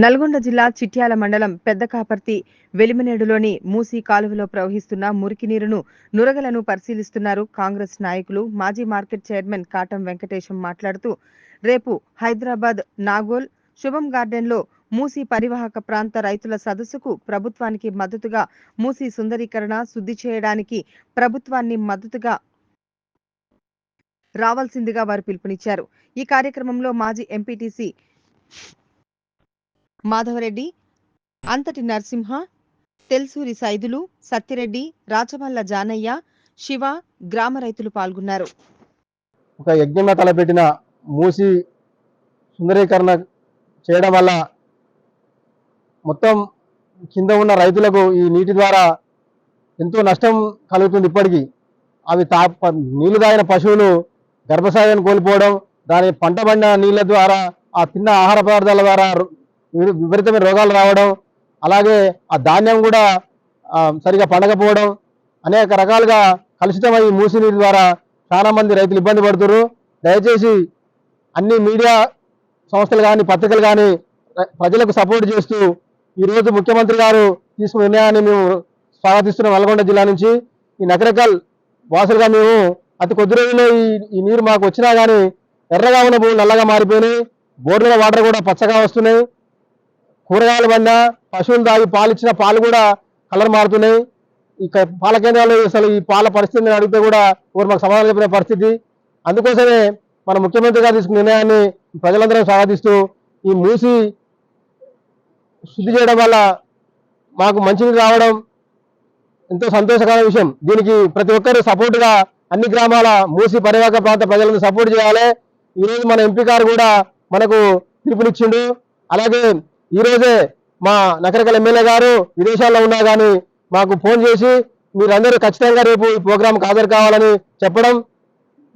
నల్గొండ జిల్లా చిట్యాల మండలం పెద్దకాపర్తి వెలిమనేడులోని మూసీ కాలువలో ప్రవహిస్తున్న మురికి నీరును నురగలను పరిశీలిస్తున్నారు కాంగ్రెస్ నాయకులు. మాజీ మార్కెట్ చైర్మన్ కాటం వెంకటేశం మాట్లాడుతూ రేపు హైదరాబాద్ నాగోల్ శుభం గార్డెన్లో మూసీ పరివాహక ప్రాంత రైతుల సదస్సుకు ప్రభుత్వానికి మద్దతుగా మూసీ సుందరీకరణ శుద్ధి చేయడానికి ప్రభుత్వాన్ని మద్దతుగా రావాల్సిందిగా వారు పిలుపునిచ్చారు. ఈ కార్యక్రమంలో మాజీ ఎంపీటీసీ మాధవరెడ్డి అంతటి నరసింహ తెల్సూరి సైదులు సత్యరెడ్డి రాచమల్ల జానయ్య శివ గ్రామ రైతులు పాల్గొన్నారు. ఒక యజ్ఞంగా తలపెట్టిన మూసి సుందరీకరణ చేయడం వల్ల మొత్తం కింద ఉన్న రైతులకు ఈ నీటి ద్వారా ఎంతో నష్టం కలుగుతుంది ఇప్పటికీ. అవి తా నీళ్ళు తాగిన పశువులు గర్భసాయాన్ని కోల్పోవడం దాని పంట పండిన నీళ్ళ ద్వారా ఆ తిన్న ఆహార పదార్థాల ద్వారా విపరీతమైన రోగాలు రావడం అలాగే ఆ ధాన్యం కూడా సరిగా పండకపోవడం అనేక రకాలుగా కలుషితమై మూసి నీటి ద్వారా చాలామంది రైతులు ఇబ్బంది పడుతున్నారు దయచేసి అన్ని మీడియా సంస్థలు కానీ పత్రికలు కానీ ప్రజలకు సపోర్ట్ చేస్తూ ఈ ముఖ్యమంత్రి గారు తీసుకున్న నిర్ణయాన్ని మేము స్వాగతిస్తున్నాం నల్గొండ జిల్లా నుంచి. ఈ నకరకల్ వాసులుగా మేము అతి కొద్ది రోజుల్లో ఈ ఈ నీరు మాకు వచ్చినా కానీ ఎర్రగా ఉన్న భూములు నల్లగా మారిపోయినాయి. బోర్డుల వాటర్ కూడా పచ్చగా వస్తున్నాయి. కూరగాయలు పడినా పశువులు తాగి పాలు ఇచ్చిన పాలు కూడా కలర్ మారుతున్నాయి. ఇక పాల కేంద్రాలు అసలు ఈ పాల పరిస్థితిని అడిగితే కూడా ఎవరు మాకు సమాధానం చెప్పిన పరిస్థితి. అందుకోసమే మన ముఖ్యమంత్రి గారు తీసుకున్న నిర్ణయాన్ని ప్రజలందరం స్వాగతిస్తూ ఈ మూసి శుద్ధి చేయడం వల్ల మాకు మంచినీరు రావడం ఎంతో సంతోషకరమైన విషయం. దీనికి ప్రతి ఒక్కరు సపోర్టుగా అన్ని గ్రామాల మూసి పరివాహక ప్రాంత ప్రజలను సపోర్ట్ చేయాలి. ఈ రోజు మన ఎంపీ గారు కూడా మనకు పిలుపునిచ్చిండు. అలాగే ఈరోజే మా నకరకల ఎమ్మెల్యే గారు విదేశాల్లో ఉన్నా కానీ మాకు ఫోన్ చేసి మీరందరూ ఖచ్చితంగా రేపు ఈ ప్రోగ్రాంకి హాజరు కావాలని చెప్పడం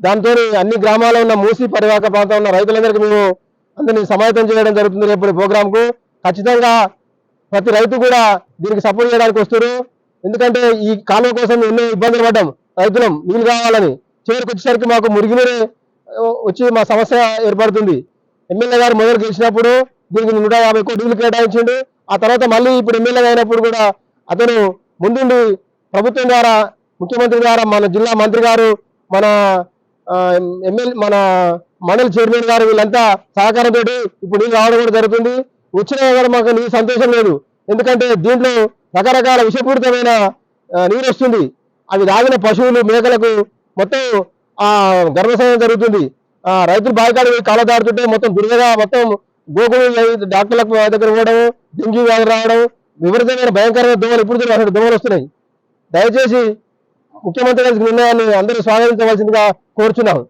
దాంతో అన్ని గ్రామాల్లో ఉన్న మూసి పరివాహక ప్రాంతం ఉన్న రైతులందరికీ మేము అందరినీ సమాయత్తం చేయడం జరుగుతుంది రేపు ప్రోగ్రాంకు ఖచ్చితంగా ప్రతి రైతు కూడా దీనికి సపోర్ట్ చేయడానికి వస్తారు ఎందుకంటే ఈ కాలం కోసం ఎన్నో ఇబ్బందులు పడ్డాం రైతులం నీళ్ళు కావాలని. చివరికి వచ్చేసరికి మాకు మురుగునీరే వచ్చి మా సమస్య ఏర్పడుతుంది. ఎమ్మెల్యే గారు మొదలు గెలిచినప్పుడు దీనికి నూట యాభై కోట్లు కేటాయించిండు. ఆ తర్వాత మళ్ళీ ఇప్పుడు ఎమ్మెల్యే అయినప్పుడు కూడా అతను ముందుండి ప్రభుత్వం ద్వారా ముఖ్యమంత్రి ద్వారా మన జిల్లా మంత్రి గారు మన ఎమ్మెల్యే మన మండలి చైర్మన్ గారు వీళ్ళంతా సహకారంతో ఇప్పుడు నీళ్ళు రావడం కూడా జరుగుతుంది. వచ్చినా కూడా మాకు నీళ్ళు సంతోషం లేదు. ఎందుకంటే దీంట్లో రకరకాల విషపూరితమైన నీరు వస్తుంది. అవి తాగిన పశువులు మేకలకు మొత్తం ఆ గర్భసంయం జరుగుతుంది. ఆ రైతులు బావికాడు కాళ్ళ దాడుతుంటే మొత్తం దుర్గగా మొత్తం గోకులు డాక్టర్లకు దగ్గర పోవడం డెంగ్యూ వ్యాధి రావడం విపరీతమైన భయంకరమైన దోమలు ఇప్పుడు అసలు దోమలు వస్తున్నాయి. దయచేసి ముఖ్యమంత్రి గారి నిర్ణయాన్ని అందరూ స్వాగతించవలసిందిగా కోరుచున్నాం